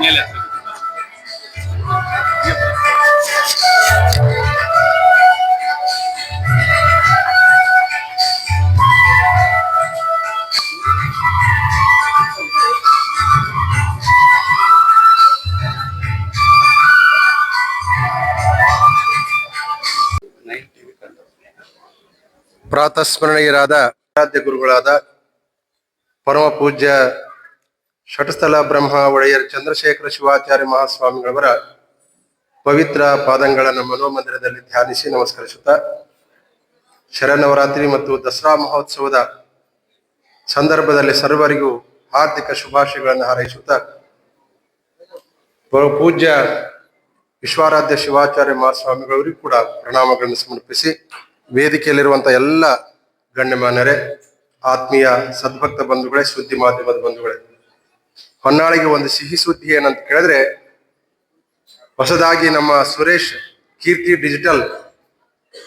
ಮೇಲೆ ಪ್ರಾತಸ್ಮರಣೀಯರಾದ ಆರಾಧ್ಯ ಗುರುಗಳಾದ ಪರಮ ಪೂಜ್ಯ ಷಟಸ್ಥಲ ಬ್ರಹ್ಮ ಒಡೆಯರ್ ಚಂದ್ರಶೇಖರ ಶಿವಾಚಾರ್ಯ ಮಹಾಸ್ವಾಮಿಗಳವರ ಪವಿತ್ರ ಪಾದಂಗಳನ್ನು ಮನೋಮಂದಿರದಲ್ಲಿ ಧ್ಯಾನಿಸಿ ನಮಸ್ಕರಿಸುತ್ತಾ ಶರನವರಾತ್ರಿ ಮತ್ತು ದಸರಾ ಮಹೋತ್ಸವದ ಸಂದರ್ಭದಲ್ಲಿ ಸರ್ವರಿಗೂ ಹಾರ್ದಿಕ ಶುಭಾಶಯಗಳನ್ನು ಹಾರೈಸುತ್ತಾ ಪೂಜ್ಯ ವಿಶ್ವಾರಾಧ್ಯ ಶಿವಾಚಾರ್ಯ ಮಹಾಸ್ವಾಮಿಗಳವರಿಗೂ ಕೂಡ ಪ್ರಣಾಮಗಳನ್ನು ಸಮರ್ಪಿಸಿ ವೇದಿಕೆಯಲ್ಲಿರುವಂತಹ ಎಲ್ಲ ಗಣ್ಯಮಾನ್ಯರೇ, ಆತ್ಮೀಯ ಸದ್ಭಕ್ತ ಬಂಧುಗಳೇ, ಸುದ್ದಿ ಮಾಧ್ಯಮದ ಬಂಧುಗಳೇ ಹೊನ್ನಾಳಿಗೆ ಒಂದು ಸಿಹಿ ಸುದ್ದಿ ಏನಂತ ಕೇಳಿದ್ರೆ, ಹೊಸದಾಗಿ ನಮ್ಮ ಸುರೇಶ್ ಕೀರ್ತಿ ಡಿಜಿಟಲ್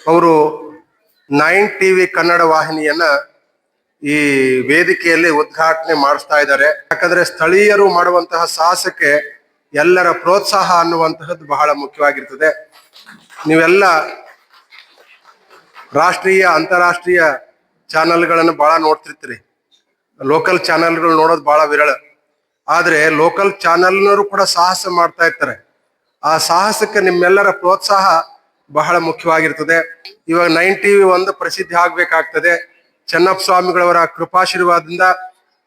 ಅವರು ನೈನ್ ಟಿವಿ ಕನ್ನಡ ವಾಹಿನಿಯನ್ನ ಈ ವೇದಿಕೆಯಲ್ಲಿ ಉದ್ಘಾಟನೆ ಮಾಡಿಸ್ತಾ ಇದ್ದಾರೆ. ಯಾಕಂದ್ರೆ ಸ್ಥಳೀಯರು ಮಾಡುವಂತಹ ಸಾಹಸಕ್ಕೆ ಎಲ್ಲರ ಪ್ರೋತ್ಸಾಹ ಅನ್ನುವಂತಹದ್ದು ಬಹಳ ಮುಖ್ಯವಾಗಿರ್ತದೆ. ನೀವೆಲ್ಲ ರಾಷ್ಟ್ರೀಯ, ಅಂತಾರಾಷ್ಟ್ರೀಯ ಚಾನೆಲ್ಗಳನ್ನು ಬಹಳ ನೋಡ್ತಿರ್ತೀರಿ. ಲೋಕಲ್ ಚಾನೆಲ್ಗಳು ನೋಡೋದು ಬಹಳ ವಿರಳ. ಆದ್ರೆ ಲೋಕಲ್ ಚಾನೆಲ್ನವರು ಕೂಡ ಸಾಹಸ ಮಾಡ್ತಾ ಇರ್ತಾರೆ. ಆ ಸಾಹಸಕ್ಕೆ ನಿಮ್ಮೆಲ್ಲರ ಪ್ರೋತ್ಸಾಹ ಬಹಳ ಮುಖ್ಯವಾಗಿರ್ತದೆ. ಇವಾಗ ನೈನ್ ಟಿವಿ ಒಂದು ಪ್ರಸಿದ್ಧಿ ಆಗ್ಬೇಕಾಗ್ತದೆ. ಚೆನ್ನಪ್ಪ ಸ್ವಾಮಿಗಳವರ ಕೃಪಾಶೀರ್ವಾದದಿಂದ,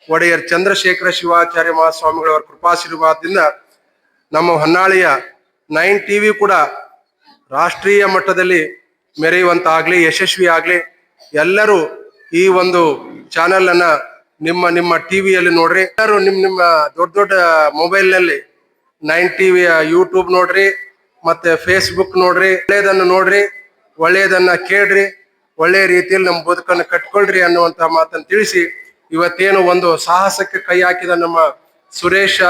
ಒಡೆಯರ್ ಚಂದ್ರಶೇಖರ ಶಿವಾಚಾರ್ಯ ಮಹಾಸ್ವಾಮಿಗಳವರ ಕೃಪಾಶೀರ್ವಾದದಿಂದ ನಮ್ಮ ಹೊನ್ನಾಳಿಯ ನೈನ್ ಟಿವಿ ಕೂಡ ರಾಷ್ಟ್ರೀಯ ಮಟ್ಟದಲ್ಲಿ ಮೆರೆಯುವಂತಾಗ್ಲಿ ಯಶಸ್ವಿ ಆಗಲಿ ಎಲ್ಲರೂ ಈ ಒಂದು ಚಾನೆಲ್ ಅನ್ನ ನಿಮ್ಮ ನಿಮ್ಮ ಟಿವಿಯಲ್ಲಿ ನೋಡ್ರಿ. ಎಲ್ಲರೂ ನಿಮ್, ನಿಮ್ಮ ದೊಡ್ಡ ದೊಡ್ಡ ಮೊಬೈಲ್ನಲ್ಲಿ ನೈನ್ ಟಿವಿ ಯೂಟ್ಯೂಬ್ ನೋಡ್ರಿ, ಮತ್ತೆ ಫೇಸ್ಬುಕ್ ನೋಡ್ರಿ, ಒಳ್ಳೆಯದನ್ನು ನೋಡ್ರಿ, ಒಳ್ಳೆಯದನ್ನ ಕೇಳ್ರಿ ಒಳ್ಳೆಯ ರೀತಿಯಲ್ಲಿ ನಮ್ಮ ಬದುಕನ್ನು ಕಟ್ಕೊಳ್ರಿ ಅನ್ನುವಂತ ಮಾತನ್ನು ತಿಳಿಸಿ ಇವತ್ತೇನು ಒಂದು ಸಾಹಸಕ್ಕೆ ಕೈ ಹಾಕಿದ ನಮ್ಮ ಸುರೇಶ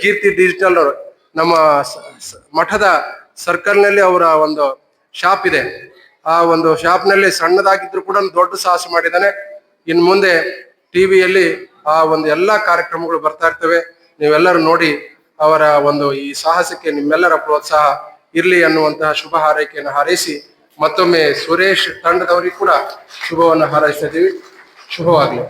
ಕೀರ್ತಿ ಡಿಜಿಟಲ್ ನಮ್ಮ ಮಠದ ಸರ್ಕಲ್ನಲ್ಲಿ ಅವರ ಒಂದು ಶಾಪ್ ಇದೆ. ಆ ಒಂದು ಶಾಪ್ನಲ್ಲಿ ಸಣ್ಣದಾಗಿದ್ರು ಕೂಡ ದೊಡ್ಡ ಸಾಹಸ ಮಾಡಿದ್ದಾನೆ. ಇನ್ ಮುಂದೆ ಟಿವಿಯಲ್ಲಿ ಆ ಒಂದು ಎಲ್ಲಾ ಕಾರ್ಯಕ್ರಮಗಳು ಬರ್ತಾ ಇರ್ತವೆ. ನೀವೆಲ್ಲರೂ ನೋಡಿ ಅವರ ಒಂದು ಈ ಸಾಹಸಕ್ಕೆ ನಿಮ್ಮೆಲ್ಲರ ಪ್ರೋತ್ಸಾಹ ಇರಲಿ ಅನ್ನುವಂತಹ ಶುಭ ಹಾರೈಕೆಯನ್ನು ಹಾರೈಸಿ, ಮತ್ತೊಮ್ಮೆ ಸುರೇಶ್ ತಂಡದವರಿಗೂ ಕೂಡ ಶುಭವನ್ನು ಹಾರೈಸ್ತಾ ಇದ್ದೀವಿ. ಶುಭವಾಗಲಿ.